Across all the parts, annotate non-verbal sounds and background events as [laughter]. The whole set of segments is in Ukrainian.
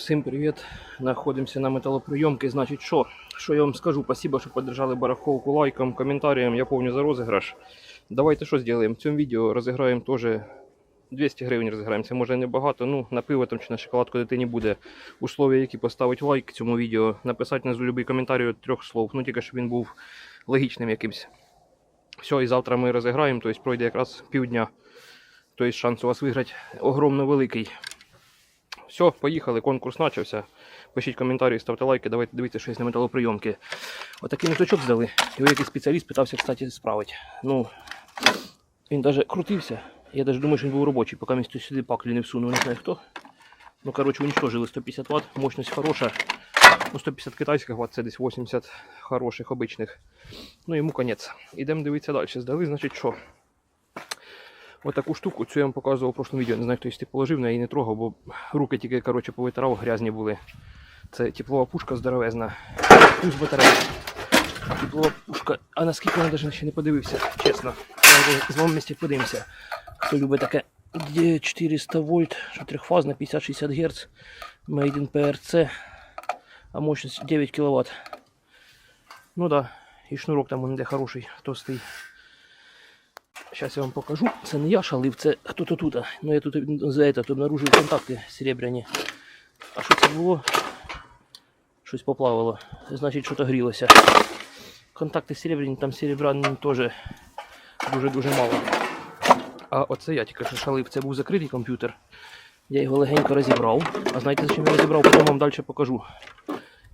Всім привіт! Знаходимося на металоприйомці. Значить, що? Що я вам скажу? Спасибо, що поддержали бараховку лайком, коментарем. Я помню за розіграш. Давайте що зробимо? В цьому відео розіграємо теж 200 гривень розіграємо. Це може небагато. Ну, на пиво там чи на шоколадку дитині буде. Условия, які поставити лайк цьому відео, написати на будь-який коментар трьох слов. Ну тільки щоб він був логічним якимсь. Все, і завтра ми розіграємо, тобто пройде якраз півдня. Тобто шанс у вас виграти огромно великий. Все, поїхали, конкурс почався. Пишіть коментарі, ставте лайки, давайте дивіться щось на металоприйомки. Отакий ниточок здали. Його якийсь спеціаліст питався, кстати, справити. Ну, він навіть крутився. Я навіть думаю, що він був робочий, поки він сюди паклі не всунув, не знаю хто. Ну, коротше, уничтожили 150 Вт, мощність хороша. Ну, 150 китайських Вт, це десь 80 хороших, обичних. Ну, йому конець. Ідемо дивитися далі. Здали, значить, що? Ось таку штуку, цю я вам показував в прошлому відео. Не знаю, хтось ти положив, я її не трогав, бо руки тільки коротше, повитирав, грязні були. Це теплова пушка здоровезна. Плюс батарея. Теплова пушка. А наскільки вона навіть ще не подивився, чесно. З вами місті подивимося. Хто любить таке 400 вольт, що трьохфазна, 50-60 Гц, Made in PRC, а мощність 9 кВт. Ну да, і шнурок там он де хороший, товстий. Сейчас я вам покажу. Це не я шалив, це хто-то тут. Ну я тут за этот обнаружив контакти серебряні. А що це було? Щось поплавало. Значить, що-то грілося. Контакти серебряні, там серебра теж дуже-дуже мало. А оце я тільки що шалив. Це був закритий комп'ютер. Я його легенько розібрав. А знаєте, за чим я розібрав? Потім вам далі покажу.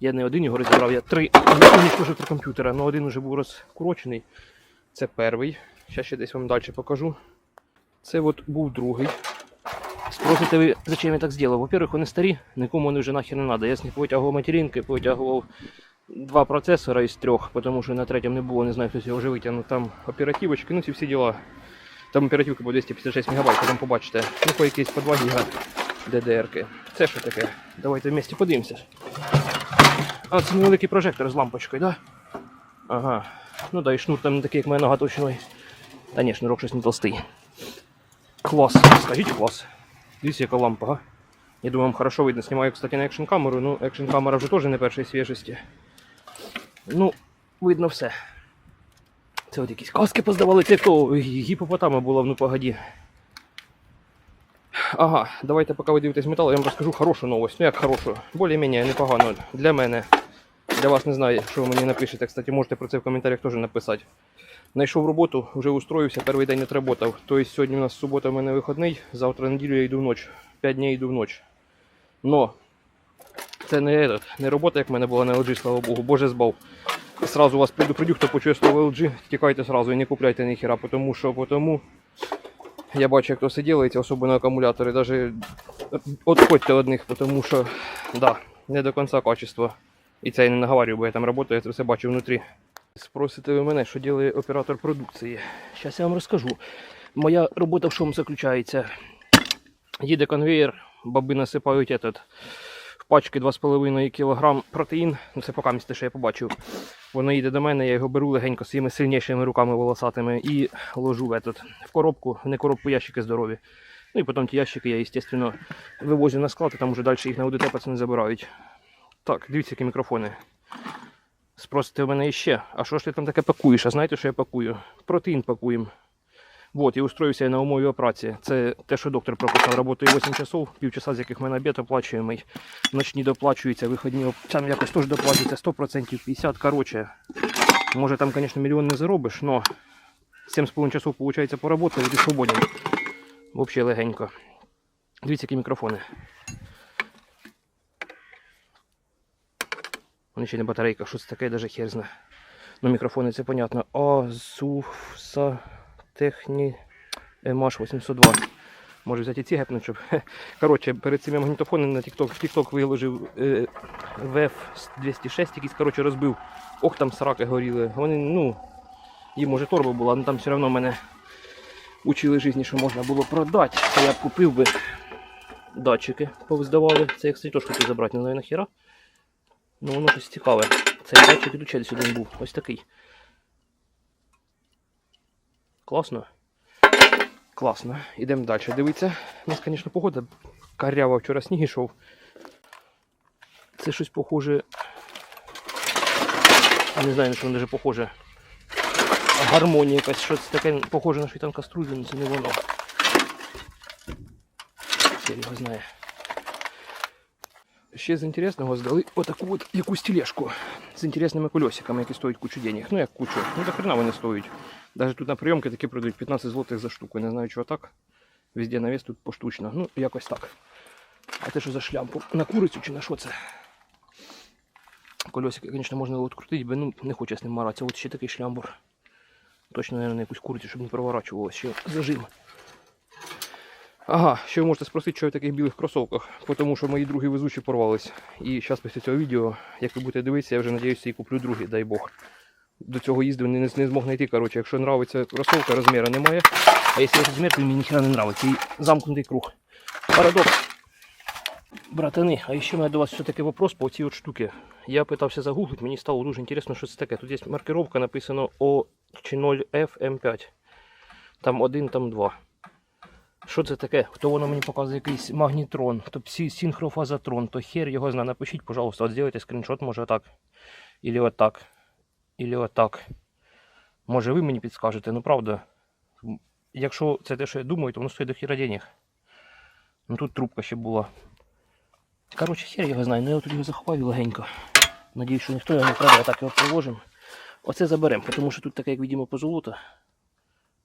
Я не один його розібрав, я три. Я уничтожив три комп'ютера, але один вже був розкурочений. Це перший. Зараз ще десь вам далі покажу. Це от був другий. Спросите ви, зачем я так зробив? Во-первых, вони старі, нікому вони вже нахер не треба. Я з них повитягував материнки, повитягував два процесора із трьох, тому що на третьому не було, не знаю, хтось його вже витягнув. Там оперативочки, ну ці всі діла. Там оперативка по 256 МБ, потім побачите. Ну, по якісь по 2 ГБ DDR-ки. Це що таке? Давайте вместе подивимося. А, це невеликий прожектор з лампочкою, так? Да? Ага. Ну да, і шнур там не такий, як моя нога точної. Та ні, шнурок щось не толстий. Клас, скажіть клас. Дивіться, яка лампа, га? Я думаю, вам хорошо видно. Знімаю, кстати, на екшн камеру. Ну, екшн камера вже теж не першої свіжості. Ну, видно все. Це от якісь каски поздавали, це хто гіпопотама була, ну погоді. Ага, давайте поки ви дивитесь метал, я вам розкажу хорошу новость. Ну як хорошу, більш-менш непогано для мене. Для вас не знаю, що ви мені напишете. Кстати, можете про це в коментарях теж написати. Знайшов роботу, вже устроївся, перший день отработав. Тобто сьогодні у нас субота, в мене вихідний, завтра неділю я йду в ніч. 5 днів йду в ніч. Но це не, не робота, як в мене була на LG, слава Богу, Боже збав. Сразу вас предупредю, хто почує слово LG, тікайте сразу і не купляйте ніхера, тому що тому я бачу, як то все робиться, особливо акумулятори. Даже відходьте від них, тому що да, не до кінця качество. І це я не наговорю, бо я там працюю, я це все бачу внутрі. Спросите ви мене, що робить оператор продукції. Зараз я вам розкажу. Моя робота в чому заключається? Їде конвейер, баби насипають этот, в пачки 2,5 кг протеїн. Ну це поки місце, що я побачив. Воно їде до мене, я його беру легенько своїми сильнішими руками волосатими і ложу в, этот, в коробку, не коробку, ящики здорові. Ну і потім ті ящики я, звісно, вивозю на склад, і там вже далі їх на УДТ пацани забирають. Так, дивіться, які мікрофони. Спросите в мене іще, а що ж ти там таке пакуєш? А знаєте, що я пакую? Протеїн пакуємо. Вот, і устроївся я на умові праці. Це те, що доктор прописав. Работаю 8 часов, півчаса, з яких в мене обід оплачуємий. Ночні доплачуються, вихідні оп- там якось теж доплачується 100%, 50%. Короче, може там, звісно, мільйон не заробиш, но 7,5 часов, виходить, поработав і ти свободен. Взагалі легенько. Дивіться, які мікрофони. Вони ще не батарейка, що це таке, даже хер знає. Ну, мікрофони це понятно. Azusa Techni MH 802. Може взяти ці гепнуть, щоб. [laughs] Коротше, перед цим я магнітофони на TikTok, в TikTok виложив е, VF 206, якийсь коротше, розбив. Ох, там сраки горіли. Вони, ну, їм може торба була, але там все одно мене учили житті, що можна було продати. Я б купив би датчики, повздавали. Це я, кстати, теж хотів забрати, не знаю нахіра. Ну воно щось цікаве. Цей датчик і десь один був. Ось такий. Класно. Класно. Ідемо далі. Дивіться. У нас, звісно, погода карява, вчора сніг йшов. Це щось похоже. Не знаю, на що воно даже похоже. Гармонія якась, щось таке похоже на швітанка стружі, але це не воно. Хер його знає. Ще з інтересного здали отаку от якусь тележку з інтересними колесиками, які стоять кучу денег. Ну як кучу. Ну до хрена вони стоять. Даже тут на прийомки такі продають 15 злотих за штуку. Не знаю, чого так. Везде навес тут поштучно. Ну, якось так. А це що за шляпу? На курицю чи на що це? Колесики, звісно, можна відкрутити, бо ну, не хоче з ним маратися. От ще такий шлямбур. Точно, мабуть, на якусь курицю, щоб не проворачувалося. Ще зажим. Ага, ще ви можете спросити, що я в таких білих кросовках, тому що мої другі везучі порвались. І зараз після цього відео, як ви будете дивитися, я вже надіюся і куплю другі, дай Бог. До цього їздив, не, не змог знайти. Коротше, якщо нравиться кросовка, розміру немає. А якщо розмір, то мені ніхера не нравиться. І замкнутий круг. Парадокс. Братани, а ще у мене до вас все-таки вопрос по цій от штуці. Я питався загуглити, мені стало дуже інтересно, що це таке. Тут є маркировка, написано О чи 0F M5. Там один, там два. Що це таке? Хто воно мені показує якийсь магнітрон, то синхрофазотрон, то хер його знає. Напишіть, пожалуйста, от зробите скріншот, може отак. Ілі отак. Ілі отак. Може ви мені підскажете, ну правда. Якщо це те, що я думаю, то воно стоїть до хіра денег. Ну тут трубка ще була. Коротше, хер його знає, ну я тут його заховаю легенько. Надіюсь, що ніхто його не краде, а так його приложимо. Оце заберемо, тому що тут таке, як видимо, позолота.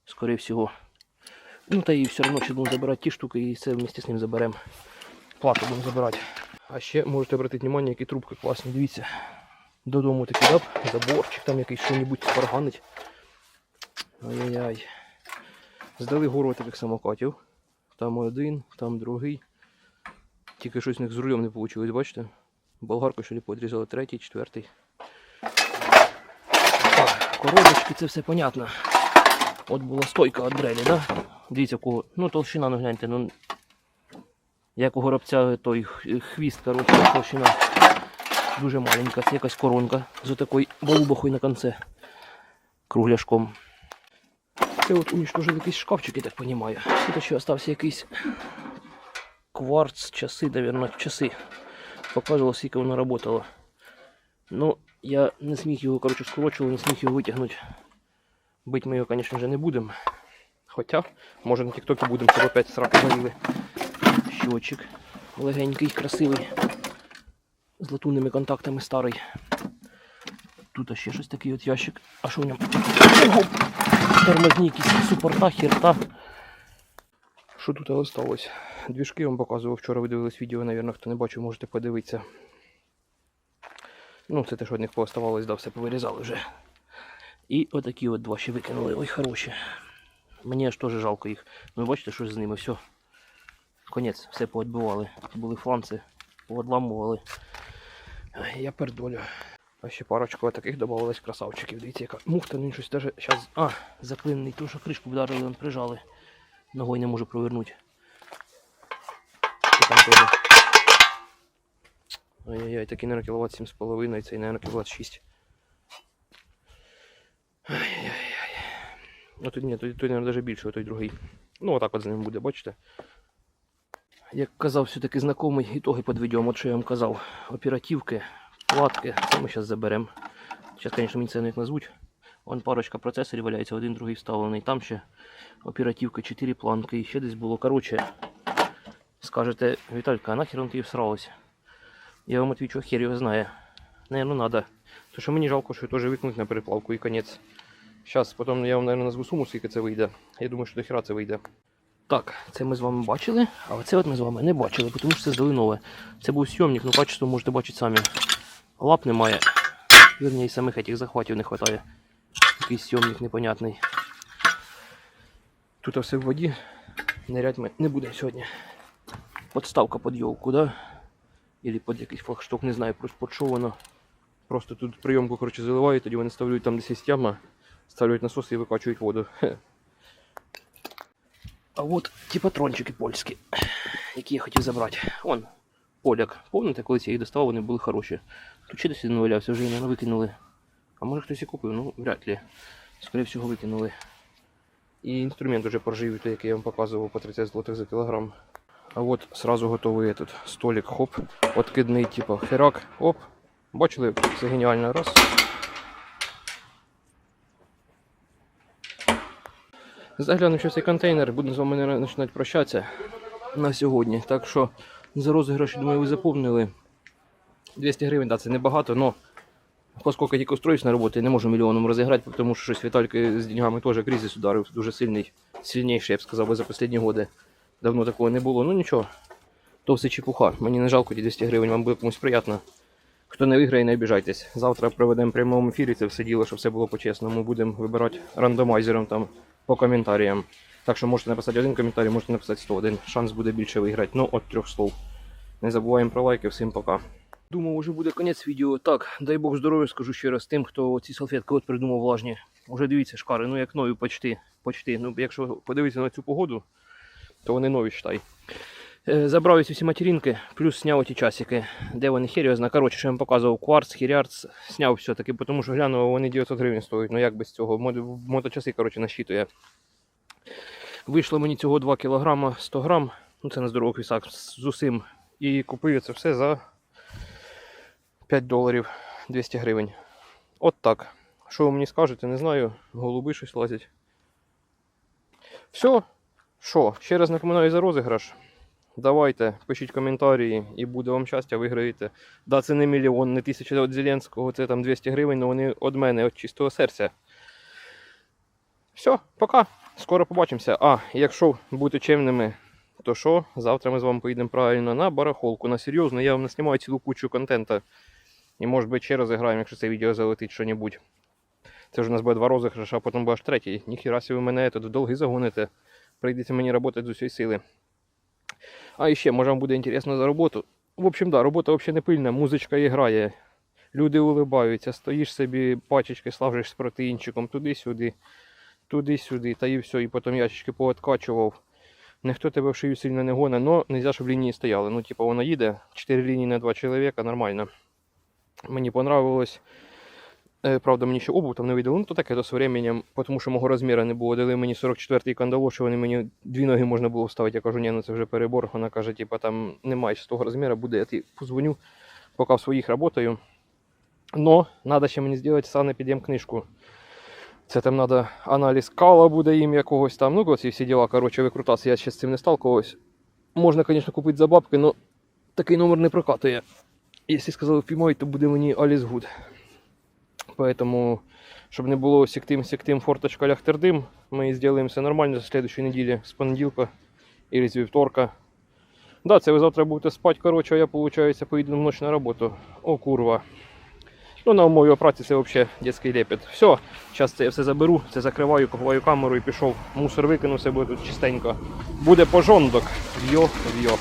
Скорее всього. Ну та і все одно ще будемо забирати ті штуки і це вместе з ним заберемо. Плату будемо забирати. А ще можете обратити увагу, які трубки класні. Дивіться. Додому такий даб, заборчик, там якийсь що-небудь спарганить. Ай-яй-яй. Здали гору таких самокатів. Там один, там другий. Тільки щось у них з рулем не вийшло, бачите? Болгарку ли подрізали третій, четвертий. Коробочки, це все понятно. От була стойка від дрелі, да? Дивіться, кого. Ну, толщина, ну гляньте, ну. Як у горобця той хвіст, коротше, толщина дуже маленька. Це якась коронка з такою балубахою на конце. Кругляшком. Це от уничтожив якийсь шкафчик, я так розумію. Тут ще остався якийсь кварц, часи, мабуть, часи. Показувало, скільки воно працювало. Ну, я не зміг його, коротше, скорочував, не зміг його витягнути. Бить ми його, звісно ж, не будемо. Хоча, може на тіктокі будемо, щоб опять сраки горіли. Щочик легенький, красивий. З латунними контактами старий. Тут ще щось такий от ящик. А що в ньому? Тормозні якісь супорта, хірта. Що тут осталось? Двіжки я вам показував. Вчора ви дивились відео, навірно, хто не бачив, можете подивитися. Ну, це те, що від них пооставалось, да, все повирізали вже. І отакі от два ще викинули. Ой, хороші. Мені аж теж жалко їх. Ну, бачите, що з ними все. Конець, все поотбивали. Були фланці, поодламували. Я пердолю. А ще парочку таких додавалось красавчиків. Дивіться, яка муфта, ну щось даже зараз. А, заклинений, тому що кришку вдарили, он прижали. Ногою не можу провернути. Що там теж? Ай-яй-яй, такий, наверное, кіловат 7,5, цей, наверное, кіловат 6. Ну тут ні, той, той, даже більше, а той другий. Ну, отак от з ним буде, бачите? Як казав все-таки знайомий, ітоги підведемо, от що я вам казав. Оперативки, платки, це ми зараз заберемо. Зараз, звісно, мені це не назвуть. Вон парочка процесорів валяється, один другий вставлений. Там ще оперативка, 4 планки і ще десь було. Коротше, скажете, Віталька, а нахер он тобі всралося? Я вам отвечу, хер його знає. Не, ну надо. То що мені жалко, що я теж викинуть на переплавку і конець. Зараз, потім я вам, наверное, назву суму, скільки це вийде. Я думаю, що до хера це вийде. Так, це ми з вами бачили, а оце от ми з вами не бачили, тому що це здали нове. Це був сйомник, ну качество можете бачити самі. Лап немає. Вірні, і самих этих захватів не вистачає. Якийсь сйомник непонятний. Тут все в воді. Нырять ми не будемо сьогодні. Подставка під йовку, да? Или під якийсь флагшток, не знаю, просто що воно. Просто тут прийомку коротше, заливають, тоді вони ставлять там десь яма, ставлять насос і викачують воду. [laughs] А от ті патрончики польські, які я хотів забрати. Вон, поляк. Помните, коли я їх доставав, вони були хороші. Тут ще десь один валявся, вже наверно, викинули. А може хтось і купив, ну вряд ли. Скоріше всього викинули. І інструмент уже порживий, той, який я вам показував по 30 злотих за кілограм. А от сразу готовий этот столик, хоп, откидний, типу, херак, оп. Бачили, це геніально. Раз. Заглянув ще в цей контейнер, буду з вами починати прощатися на сьогодні. Так що за розіграш, думаю, ви заповнили. 200 гривень, да, це небагато, але оскільки тільки устроюсь на роботу, я не можу мільйоном розіграти, тому що щось Вітальки з деньгами теж кризис ударив, дуже сильний, сильніший, я б сказав, за останні роки. Давно такого не було. Ну нічого, то все чепуха. Мені не жалко ті 200 гривень, вам буде комусь приємно. Хто не виграє, не обіжайтесь. Завтра проведемо в прямому ефірі це все діло, щоб все було по-чесному. Будемо вибирати рандомайзером там по коментарям. Так що можете написати один коментарій, можете написати 101. Шанс буде більше виграти. Ну, от трьох слов. Не забуваємо про лайки, всім пока. Думав, уже буде кінець відео. Так, дай Бог здоров'я, скажу ще раз тим, хто ці салфетки от придумав влажні. Уже дивіться, шкари, ну як нові почти. почти. Ну, якщо подивитися на цю погоду, то вони нові штай. Е, Забрав ці всі материнки, плюс зняв ті часики. Де вони хер. Коротше, що я вам показував кварц, хірярц, зняв все-таки, тому що глянув, вони 900 гривень стоять. Ну як без цього? Моточаси, коротше, насчитує. Вийшло мені цього 2 кг 100 грам. Ну це на здорових вісах з усім. І купив це все за 5 доларів 200 гривень. От так. Що ви мені скажете, не знаю. Голуби щось лазять. Все. Що, ще раз напоминаю за розіграш. Давайте, пишіть коментарі і буде вам щастя, виграєте. Да, це не мільйон, не тисяча від Зеленського, це там 200 гривень, але вони від мене, від чистого серця. Все, пока. Скоро побачимося. А, якщо бути чемними, то що? Завтра ми з вами поїдемо правильно на барахолку. На серйозно, я вам наснімаю цілу кучу контента. І може би ще розіграємо, якщо це відео залетить що-небудь. Це ж у нас буде два розіграші, а потім буде аж третій. Ніхіра ви мене тут в долги загоните. Прийдеться мені працювати з усієї сили. А ще, може вам буде інтересно за роботу. В общем, да, робота взагалі не пильна, музичка і грає. Люди улибаються, стоїш собі, пачечки славжиш з протеїнчиком туди-сюди, туди-сюди, та і все, і потім ящички пооткачував. Ніхто тебе в шию сильно не гоне, але не можна, щоб лінії стояли. Ну, типу, воно їде, 4 лінії на 2 чоловіка, нормально. Мені понравилось. Е, Правда, мені ще обув там не видали, ну то таке то з временем, тому що мого розміру не було. Дали мені 44-й кандалош, що вони мені дві ноги можна було вставити. Я кажу, ні, ну це вже перебор. Вона каже, типа там немає з того розміру, буде, я ти позвоню, поки в своїх працюю. Но треба ще мені зробити санепідем-книжку. Це там треба аналіз кала буде їм якогось там. Ну, ці всі діла, коротше, викрутатися. Я ще з цим не сталкувався. Можна, звісно, купити за бабки, але такий номер не прокатує. Якщо сказали впіймають, то буде мені Аліс Гуд. Поэтому, щоб не було сіктим-сіктим форточка лягтердим, ми зробимо все нормально за следующей неділі, з понеділка или з вівторка. Да, це ви завтра будете спати, коротше, а я, виходить, поїду в ніч на роботу. О, курва. Ну, на умові праці це взагалі дитячий лепет. Все, зараз це я все заберу, це закриваю, ховаю камеру і пішов. Мусор викину, все буде тут чистенько. Буде пожондок. В'йо, в'йо.